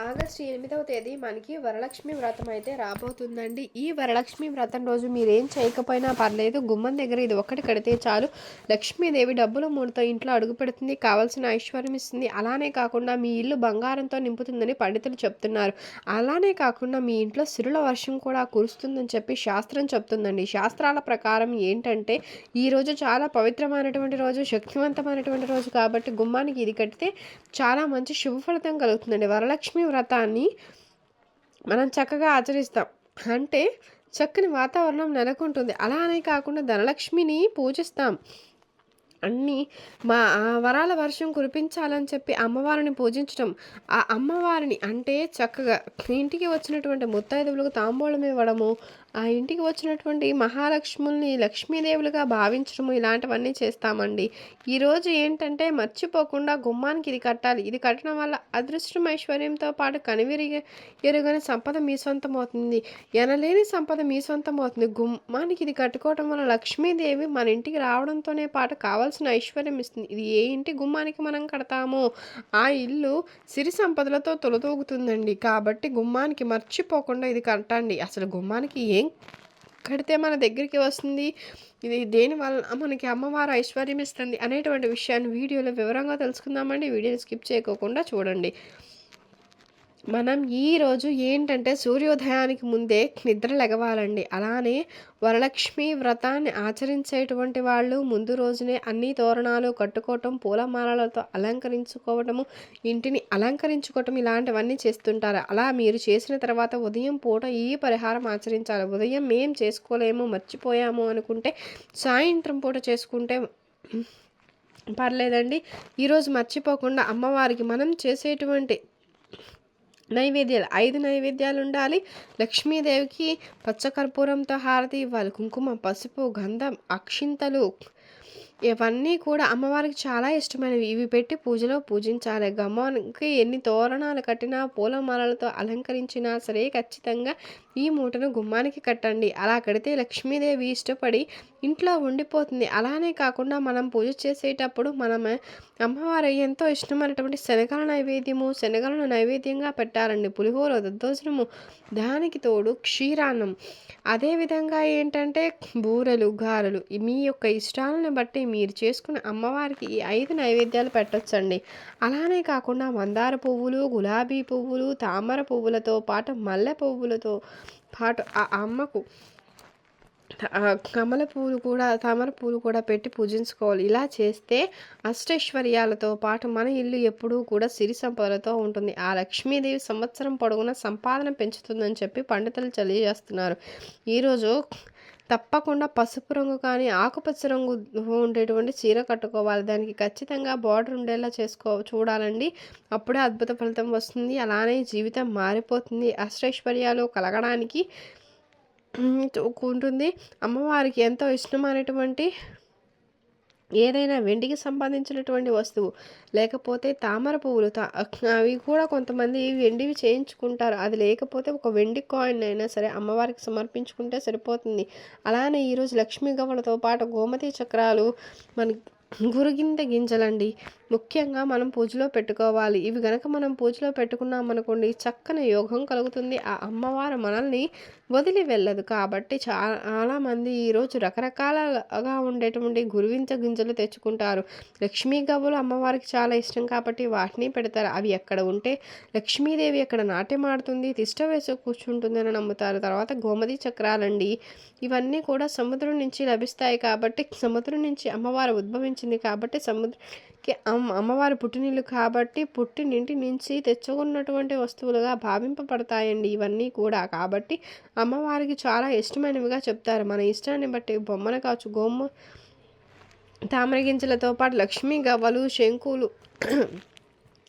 August ఎనిమిదవ తేదీ మనకి వరలక్ష్మి వ్రతం అయితే రాబోతుందండి. ఈ వరలక్ష్మి వ్రతం రోజు మీరేం చేయకపోయినా పర్లేదు గుమ్మం దగ్గర ఇది ఒక్కటి కడితే చాలు. లక్ష్మీదేవి డబ్బులు మూడుతో ఇంట్లో అడుగు పెడుతుంది కావాల్సిన ఐశ్వర్యం ఇస్తుంది. అలానే కాకుండా మీ ఇల్లు బంగారంతో నింపుతుందని పండితులు చెప్తున్నారు. అలానే కాకుండా మీ ఇంట్లో సిరుల వర్షం కూడా కురుస్తుందని చెప్పి శాస్త్రం చెప్తుందండి. శాస్త్రాల ప్రకారం ఏంటంటే ఈ రోజు చాలా పవిత్రమైనటువంటి రోజు శక్తివంతమైనటువంటి రోజు కాబట్టి గుమ్మానికి ఇది కడితే చాలా మంచి శుభ ఫలితం కలుగుతుందండి. వరలక్ష్మి వ్రతాన్ని మనం చక్కగా ఆచరిస్తాం. అంటే చక్కని వాతావరణం నెలకొంటుంది. అలానే కాకుండా ధనలక్ష్మిని పూజిస్తాం. అన్నీ మా వరాల వర్షం కురిపించాలని చెప్పి అమ్మవారిని పూజించడం ఆ అమ్మవారిని అంటే చక్కగా ఇంటికి వచ్చినటువంటి ముత్తైదువులకు తాంబూలం ఇవ్వడము ఆ ఇంటికి వచ్చినటువంటి మహాలక్ష్ముల్ని లక్ష్మీదేవులుగా భావించడము ఇలాంటివన్నీ చేస్తామండి. ఈరోజు ఏంటంటే మర్చిపోకుండా గుమ్మానికి ఇది కట్టాలి. ఇది కట్టడం వల్ల అదృష్టం ఐశ్వర్యంతో పాటు కనివిరి ఎరుగని సంపద మీ సొంతం అవుతుంది. ఎనలేని సంపద మీ సొంతం అవుతుంది. గుమ్మానికి ఇది కట్టుకోవడం వల్ల లక్ష్మీదేవి మన ఇంటికి రావడంతోనే పాటు కావాల్సిన ఐశ్వర్యం ఇస్తుంది. ఇది ఏ ఇంటి గుమ్మానికి మనం కడతామో ఆ ఇల్లు సిరి సంపదలతో తొలతూగుతుందండి. కాబట్టి గుమ్మానికి మర్చిపోకుండా ఇది కట్టండి. అసలు గుమ్మానికి ఏం కడితే మన దగ్గరికి వస్తుంది. ఇది దేని వల్ల మనకి అమ్మవారు ఐశ్వర్యం ఇస్తుంది అనేటువంటి విషయాన్ని వీడియోలో వివరంగా తెలుసుకుందామండి. వీడియోని స్కిప్ చేయకోకుండా చూడండి. మనం ఈరోజు ఏంటంటే సూర్యోదయానికి ముందే నిద్ర లెగవాలండి అలానే వరలక్ష్మి వ్రతాన్ని ఆచరించేటువంటి వాళ్ళు ముందు రోజునే అన్ని తోరణాలు కట్టుకోవటం పూలమాలలతో అలంకరించుకోవటము ఇంటిని అలంకరించుకోవటం ఇలాంటివన్నీ చేస్తుంటారు. అలా మీరు చేసిన తర్వాత ఉదయం పూట ఈ పరిహారం ఆచరించాలి. ఉదయం మేం చేసుకోలేము మర్చిపోయాము అనుకుంటే సాయంత్రం పూట చేసుకుంటే పర్లేదండి. ఈరోజు మర్చిపోకుండా అమ్మవారికి మనం చేసేటువంటి నైవేద్యాలు ఐదు నైవేద్యాలు ఉండాలి లక్ష్మీదేవికి పచ్చకర్పూరంతో హారతి ఇవ్వాలి. కుంకుమ పసుపు గంధం అక్షింతలు ఇవన్నీ కూడా అమ్మవారికి చాలా ఇష్టమైనవి. ఇవి పెట్టి పూజలో పూజించాలి. గమ్మానికి ఎన్ని తోరణాలు కట్టినా పూలమాలలతో అలంకరించినా సరే ఖచ్చితంగా ఈ మూటను గుమ్మానికి కట్టండి. అలా కడితే లక్ష్మీదేవి ఇష్టపడి ఇంట్లో ఉండిపోతుంది. అలానే కాకుండా మనం పూజ చేసేటప్పుడు మనం అమ్మవారు ఎంతో ఇష్టమైనటువంటి శనగల నైవేద్యము శనగలను నైవేద్యంగా పెట్టాలండి. పులిహోర దద్దోజనము దానికి తోడు క్షీరాన్నం. అదేవిధంగా ఏంటంటే బూరెలు గారెలు మీ యొక్క ఇష్టాలను బట్టి మీరు చేసుకున్న అమ్మవారికి ఈ ఐదు నైవేద్యాలు పెట్టొచ్చండి. అలానే కాకుండా మందార పువ్వులు గులాబీ పువ్వులు తామర పువ్వులతో పాటు మల్లె పువ్వులతో పాటు ఆ అమ్మకు కమల పూలు కూడా తామర పూలు కూడా పెట్టి పూజించుకోవాలి. ఇలా చేస్తే అష్టైశ్వర్యాలతో పాటు మన ఇల్లు ఎప్పుడూ కూడా సిరి సంపదలతో ఉంటుంది. ఆ లక్ష్మీదేవి సంవత్సరం పొడవునా సంపాదన పెంచుతుందని చెప్పి పండితులు తెలియజేస్తున్నారు. ఈరోజు తప్పకుండా పసుపు రంగు కానీ ఆకుపచ్చ రంగు ఉండేటువంటి చీర కట్టుకోవాలి. దానికి ఖచ్చితంగా బార్డర్ ఉండేలా చేసుకో చూడాలండి. అప్పుడే అద్భుత ఫలితం వస్తుంది. అలానే జీవితం మారిపోతుంది. అష్టైశ్వర్యాలు కలగడానికి ఉంటుంది అమ్మవారికి ఎంతో ఇష్టమైనటువంటి ఏదైనా వెండికి సంబంధించినటువంటి వస్తువు లేకపోతే తామర పువ్వులు తా అవి కూడా కొంతమంది వెండివి చేయించుకుంటారు. అది లేకపోతే ఒక వెండి కాయిన్ అయినా సరే అమ్మవారికి సమర్పించుకుంటే సరిపోతుంది. అలానే ఈరోజు లక్ష్మీ గవ్వలతో పాటు గోమతి చక్రాలు మన గురుగింద గింజలండి. ముఖ్యంగా మనం పూజలో పెట్టుకోవాలి. ఇవి గనక మనం పూజలో పెట్టుకున్నామనుకోండి చక్కని యోగం కలుగుతుంది. ఆ అమ్మవారు మనల్ని వదిలి వెళ్ళదు. కాబట్టి చాలామంది ఈరోజు రకరకాలగా ఉండేటువంటి గురువించ గింజలు తెచ్చుకుంటారు. లక్ష్మీ గవ్వలు అమ్మవారికి చాలా ఇష్టం కాబట్టి వాటిని పెడతారు. అవి ఎక్కడ ఉంటే లక్ష్మీదేవి ఎక్కడ నాట్యమాడుతుంది తిష్ట వేసి కూర్చుంటుందని నమ్ముతారు. తర్వాత గోమతి చక్రాలండి. ఇవన్నీ కూడా సముద్రం నుంచి లభిస్తాయి కాబట్టి సముద్రం నుంచి అమ్మవారు ఉద్భవించింది కాబట్టి సముద్రంకి అమ్మ అమ్మవారి పుట్టినీళ్ళు కాబట్టి పుట్టినింటి నుంచి తెచ్చుకున్నటువంటి వస్తువులుగా భావింపబడతాయండి ఇవన్నీ కూడా. కాబట్టి అమ్మవారికి చాలా ఇష్టమైనవిగా చెప్తారు. మన ఇష్టాన్ని బట్టి బొమ్మను కావచ్చు గోమ్మ తామర గింజలతో పాటు లక్ష్మీ గవ్వలు శంకులు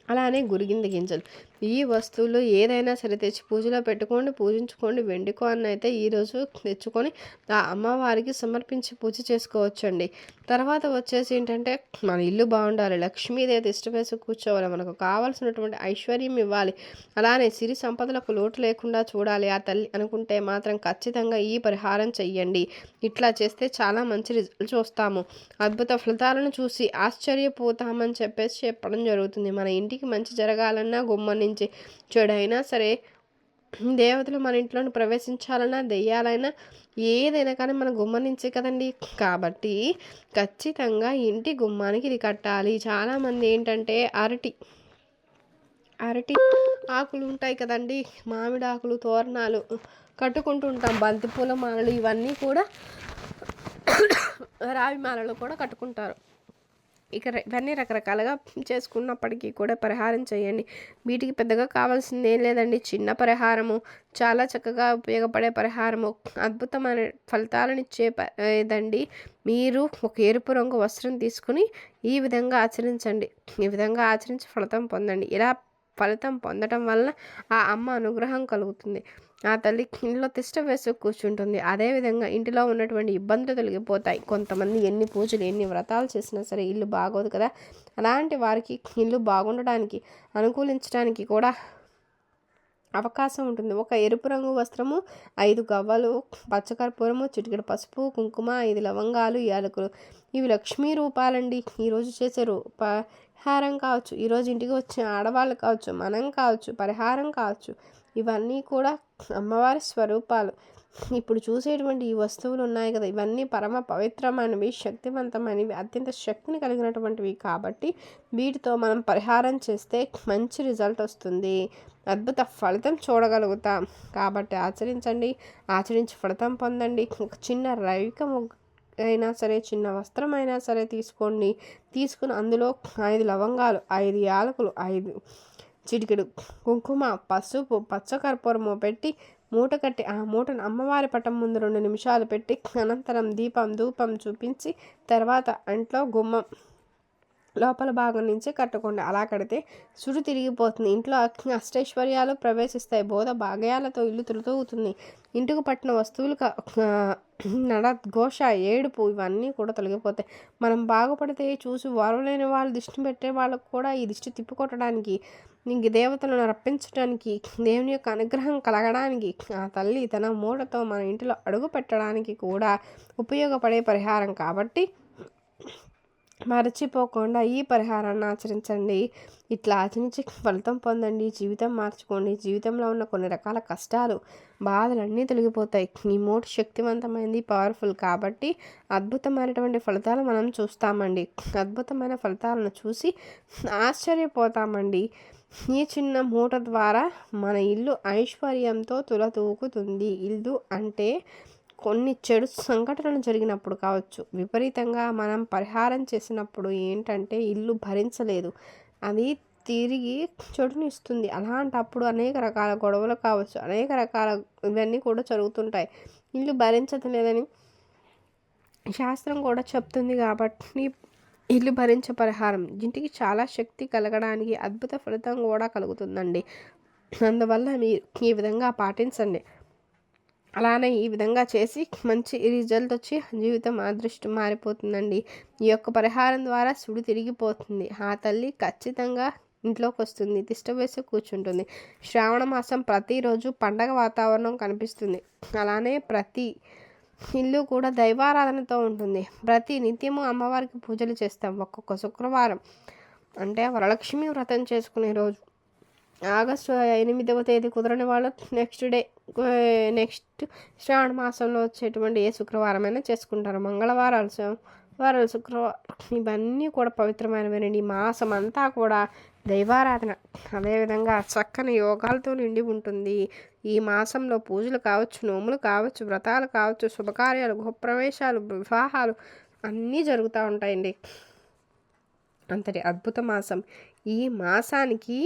అలానే గురిగింద గింజలు. ఈ వస్తువులు ఏదైనా సరే తెచ్చి పూజలో పెట్టుకోండి పూజించుకోండి వెండి కాయిన్ అయితే ఈరోజు తెచ్చుకొని ఆ అమ్మవారికి సమర్పించి పూజ చేసుకోవచ్చండి. తర్వాత వచ్చేసి ఏంటంటే మన ఇల్లు బాగుండాలి లక్ష్మీదేవి ఇష్టపేసి కూర్చోవాలి మనకు కావాల్సినటువంటి ఐశ్వర్యం ఇవ్వాలి. అలానే సిరి సంపదలకు లోటు లేకుండా చూడాలి. ఆ తల్లి అనుకుంటే మాత్రం ఖచ్చితంగా ఈ పరిహారం చెయ్యండి. ఇట్లా చేస్తే చాలా మంచి రిజల్ట్ చూస్తాము అద్భుత ఫలితాలను చూసి ఆశ్చర్యపోతామని చెప్పేసి చెప్పడం జరుగుతుంది. మన ఇంటికి మంచి జరగాలన్నా గుమ్మని చెడైనా సరే దేవతలు మన ఇంట్లోని ప్రవేశించాలన్నా దెయ్యాలైనా ఏదైనా కానీ మన గుమ్మం నుంచే కదండి. కాబట్టి ఖచ్చితంగా ఇంటి గుమ్మానికి ఇది కట్టాలి. చాలామంది ఏంటంటే అరటి అరటి ఆకులు ఉంటాయి కదండి. మామిడి ఆకులు తోరణాలు కట్టుకుంటూ ఉంటాం. బంతిపూల మాలలు ఇవన్నీ కూడా రావి మాలలు కూడా కట్టుకుంటారు. ఇక ఇవన్నీ రకరకాలుగా చేసుకున్నప్పటికీ కూడా పరిహారం చేయండి. వీటికి పెద్దగా కావాల్సింది ఏం లేదండి. చిన్న పరిహారము చాలా చక్కగా ఉపయోగపడే పరిహారము అద్భుతమైన ఫలితాలను ఇచ్చే ఇదండి మీరు ఒక ఎరుపు రంగు వస్త్రం తీసుకుని ఈ విధంగా ఆచరించండి. ఈ విధంగా ఆచరించి ఫలితం పొందండి. ఇలా ఫలితం పొందడం వలన ఆ అమ్మ అనుగ్రహం కలుగుతుంది. ఆ తల్లి ఇంట్లో తిష్ట వేసుకు కూర్చుంటుంది. అదేవిధంగా ఇంటిలో ఉన్నటువంటి ఇబ్బందులు తొలగిపోతాయి. కొంతమంది ఎన్ని పూజలు ఎన్ని వ్రతాలు చేసినా సరే ఇల్లు బాగోదు కదా. అలాంటి వారికి ఇల్లు బాగుండడానికి అనుకూలించడానికి కూడా అవకాశం ఉంటుంది. ఒక ఎరుపు రంగు వస్త్రము ఐదు గవ్వలు పచ్చకర్పూరము చిటికెడు పసుపు కుంకుమ ఐదు లవంగాలు యాలకులు. ఇవి లక్ష్మీ రూపాలండి. ఈరోజు చేసే పరిహారం కావచ్చు. ఈరోజు ఇంటికి వచ్చిన ఆడవాళ్ళు కావచ్చు మనం కావచ్చు పరిహారం కావచ్చు. ఇవన్నీ కూడా అమ్మవారి స్వరూపాలు. ఇప్పుడు చూసేటువంటి ఈ వస్తువులు ఉన్నాయి కదా ఇవన్నీ పరమ పవిత్రమైనవి శక్తివంతమైనవి అత్యంత శక్తిని కలిగినటువంటివి కాబట్టి వీటితో మనం పరిహారం చేస్తే మంచి రిజల్ట్ వస్తుంది. అద్భుత ఫలితం చూడగలుగుతాం. కాబట్టి ఆచరించండి ఆచరించి ఫలితం పొందండి. ఒక చిన్న రైక అయినా సరే చిన్న వస్త్రం అయినా సరే తీసుకోండి. తీసుకుని అందులో ఐదు లవంగాలు ఐదు యాలకులు ఐదు చిటికెడు. కుంకుమ పసుపు పచ్చకర్పూరము పెట్టి మూట కట్టి ఆ మూటను అమ్మవారి పటం ముందు రెండు నిమిషాలు పెట్టి అనంతరం దీపం ధూపం చూపించి తర్వాత అంట్లో గుమ్మం లోపల భాగం నుంచి కట్టుకోండి అలా కడితే సుడు తిరిగిపోతుంది. ఇంట్లో అష్టైశ్వర్యాలు ప్రవేశిస్తాయి. బోధ భాగ్యాలతో ఇల్లు తులుతూగుతుంది ఇంటికి పట్టిన వస్తువులు నడ ఘోష ఏడుపు ఇవన్నీ కూడా తొలగిపోతాయి. మనం బాగుపడితే చూసి లేని వాళ్ళు దిష్టి పెట్టే వాళ్ళకు కూడా ఈ దిష్టి తిప్పికొట్టడానికి ఇంక దేవతలను రప్పించడానికి దేవుని యొక్క అనుగ్రహం కలగడానికి ఆ తల్లి తన మూడతో మన ఇంటిలో అడుగు పెట్టడానికి కూడా ఉపయోగపడే పరిహారం. కాబట్టి మరచిపోకుండా ఈ పరిహారాన్ని ఆచరించండి. ఇట్లా ఆచరించి ఫలితం పొందండి. జీవితం మార్చుకోండి. జీవితంలో ఉన్న కొన్ని రకాల కష్టాలు బాధలన్నీ తొలగిపోతాయి. ఈ మూడు శక్తివంతమైనది పవర్ఫుల్ కాబట్టి అద్భుతమైనటువంటి ఫలితాలు మనం చూస్తామండి. అద్భుతమైన ఫలితాలను చూసి ఆశ్చర్యపోతామండి. ఈ చిన్న మూట ద్వారా మన ఇల్లు ఐశ్వర్యంతో తులతూకుతుంది ఇల్లు అంటే కొన్ని చెడు సంఘటనలు జరిగినప్పుడు కావచ్చు. విపరీతంగా మనం పరిహారం చేసినప్పుడు ఏంటంటే ఇల్లు భరించలేదు. అది తిరిగి చెడునిస్తుంది అలాంటప్పుడు అనేక రకాల గొడవలు కావచ్చు. అనేక రకాల ఇవన్నీ కూడా జరుగుతుంటాయి. ఇల్లు భరించలేదని శాస్త్రం కూడా చెప్తుంది కాబట్టి ఇల్లు భరించే పరిహారం ఇంటికి చాలా శక్తి కలగడానికి అద్భుత ఫలితం కూడా కలుగుతుందండి. అందువల్ల మీరు ఈ విధంగా పాటించండి. అలానే ఈ విధంగా చేసి మంచి రిజల్ట్ వచ్చి జీవితం అదృష్టం మారిపోతుందండి. ఈ యొక్క పరిహారం ద్వారా సుడి తిరిగిపోతుంది. ఆ తల్లి ఖచ్చితంగా ఇంట్లోకి వస్తుంది తిష్ట వేసి కూర్చుంటుంది. శ్రావణ మాసం ప్రతిరోజు పండగ వాతావరణం కనిపిస్తుంది. అలానే ప్రతి ఇల్లు కూడా దైవారాధనతో ఉంటుంది. ప్రతి నిత్యము అమ్మవారికి పూజలు చేస్తాం. ఒక్కొక్క శుక్రవారం అంటే వరలక్ష్మి వ్రతం చేసుకునే రోజు. ఆగస్టు ఎనిమిదవ తేదీ కుదరని వాళ్ళు నెక్స్ట్ డే నెక్స్ట్ శ్రావణ మాసంలో వచ్చేటువంటి ఏ శుక్రవారమైనా చేసుకుంటారు. మంగళవారాలు వారాలు శుక్రవారం ఇవన్నీ కూడా పవిత్రమైనవేనండి. ఈ మాసం అంతా కూడా దైవారాధన. అదేవిధంగా చక్కని యోగాలతో నిండి ఉంటుంది. ఈ మాసంలో పూజలు కావచ్చు నోములు కావచ్చు వ్రతాలు కావచ్చు శుభకార్యాలు గృహప్రవేశాలు వివాహాలు అన్నీ జరుగుతూ ఉంటాయండి. అంతటి అద్భుత మాసం. ఈ మాసానికి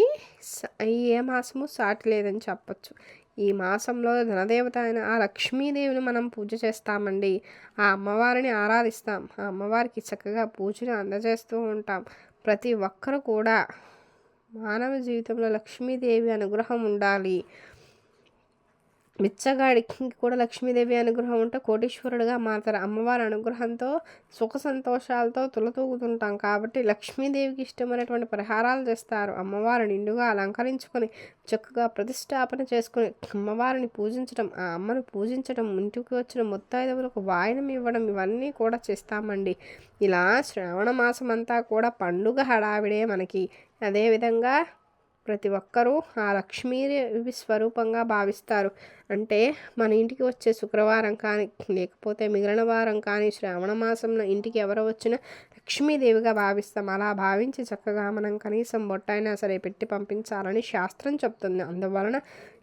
ఏ మాసము సాటి లేదని చెప్పచ్చు. ఈ మాసంలో ధనదేవత అయిన ఆ లక్ష్మీదేవిని మనం పూజ చేస్తామండి. ఆ అమ్మవారిని ఆరాధిస్తాం. ఆ అమ్మవారికి చక్కగా పూజను అందజేస్తూ ఉంటాం. ప్రతి ఒక్కరు కూడా మానవ జీవితంలో లక్ష్మీదేవి అనుగ్రహం ఉండాలి. బిచ్చగాడికి కూడా లక్ష్మీదేవి అనుగ్రహం ఉంటే కోటీశ్వరుడుగా మారుతారు. అమ్మవారి అనుగ్రహంతో సుఖ సంతోషాలతో తులతూగుతుంటాం. కాబట్టి లక్ష్మీదేవికి ఇష్టమైనటువంటి పరిహారాలు చేస్తారు. అమ్మవారిని నిండుగా అలంకరించుకొని చక్కగా ప్రతిష్టాపన చేసుకుని అమ్మవారిని పూజించడం ఆ అమ్మను పూజించడం ఇంటికి వచ్చిన ముత్తైదవులకు వాయనం ఇవ్వడం ఇవన్నీ కూడా చేస్తామండి. ఇలా శ్రావణ మాసం అంతా కూడా పండుగ హడావిడే మనకి. అదేవిధంగా ప్రతి ఒక్కరూ ఆ లక్ష్మీ స్వరూపంగా భావిస్తారు. అంటే మన ఇంటికి వచ్చే శుక్రవారం కానీ లేకపోతే మిగిలిన వారం కానీ శ్రావణ మాసంలో ఇంటికి ఎవరు వచ్చినా లక్ష్మీదేవిగా భావిస్తాం. అలా భావించి చక్కగా మనం కనీసం బొట్టైనా సరే పెట్టి పంపించాలని శాస్త్రం చెప్తుంది. అందువలన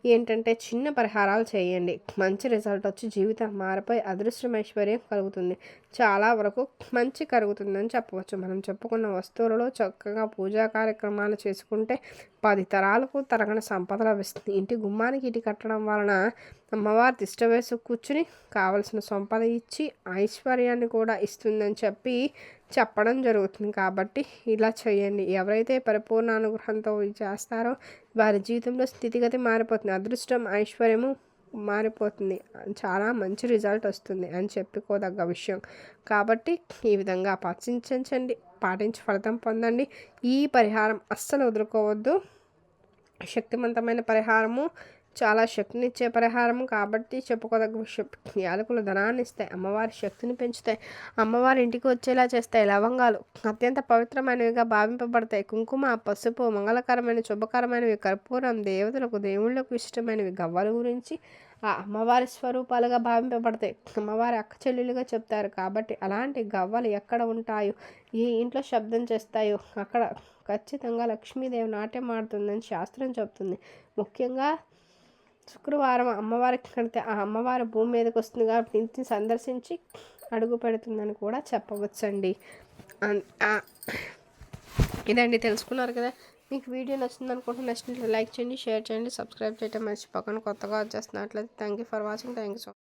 ఏంటంటే చిన్న పరిహారాలు చేయండి. మంచి రిజల్ట్ వచ్చి జీవితం మారిపోయి అదృష్టం ఐశ్వర్యం కలుగుతుంది. చాలా వరకు మంచి కలుగుతుందని చెప్పవచ్చు. మనం చెప్పుకున్న వస్తువులలో చక్కగా పూజా కార్యక్రమాలు చేసుకుంటే పది తరాలకు తరగని సంపద లభిస్తుంది. ఇంటి గుమ్మానికి ఇటు కట్టడం వలన అమ్మవారి తిష్ట వేసి కూర్చుని కావలసిన సంపద ఇచ్చి ఐశ్వర్యాన్ని కూడా ఇస్తుందని చెప్పి చెప్పడం జరుగుతుంది కాబట్టి ఇలా చేయండి. ఎవరైతే పరిపూర్ణ అనుగ్రహంతో ఇది చేస్తారో వారి జీవితంలో స్థితిగతి మారిపోతుంది. అదృష్టం ఐశ్వర్యము మారిపోతుంది. చాలా మంచి రిజల్ట్ వస్తుంది అని చెప్పుకోదగ్గ విషయం. కాబట్టి ఈ విధంగా పాటించండి పాటించి ఫలితం పొందండి. ఈ పరిహారం అస్సలు వదులుకోవద్దు. శక్తివంతమైన పరిహారము చాలా శక్తినిచ్చే పరిహారం కాబట్టి చెప్పుకోదగ్గ విషయం. యాలకులు ధనాన్ని ఇస్తాయి అమ్మవారి శక్తిని పెంచుతాయి అమ్మవారి ఇంటికి వచ్చేలా చేస్తాయి లవంగాలు అత్యంత పవిత్రమైనవిగా భావింపబడతాయి. కుంకుమ పసుపు మంగళకరమైన శుభకరమైనవి కర్పూరం దేవతలకు దేవుళ్ళకు ఇష్టమైనవి గవ్వల గురించి ఆ అమ్మవారి స్వరూపాలుగా భావింపబడతాయి. అమ్మవారి అక్క చెల్లెలుగా చెప్తారు కాబట్టి అలాంటి గవ్వలు ఎక్కడ ఉంటాయో ఏ ఇంట్లో శబ్దం చేస్తాయో అక్కడ ఖచ్చితంగా లక్ష్మీదేవి నాట్యం ఆడుతుందని శాస్త్రం చెప్తుంది ముఖ్యంగా శుక్రవారం అమ్మవారికి కడితే ఆ అమ్మవారి భూమి మీదకి వస్తుంది కాబట్టి ఇంటిని సందర్శించి అడుగు పెడుతుందని కూడా చెప్పవచ్చండి. ఇదండి తెలుసుకున్నారు కదా. మీకు వీడియో నచ్చింది అనుకుంటే నచ్చినట్లు లైక్ చేయండి షేర్ చేయండి సబ్స్క్రైబ్ చేయడం మర్చిపోకండి. కొత్తగా వచ్చేస్తున్నట్లయితే thank you for watching thank you so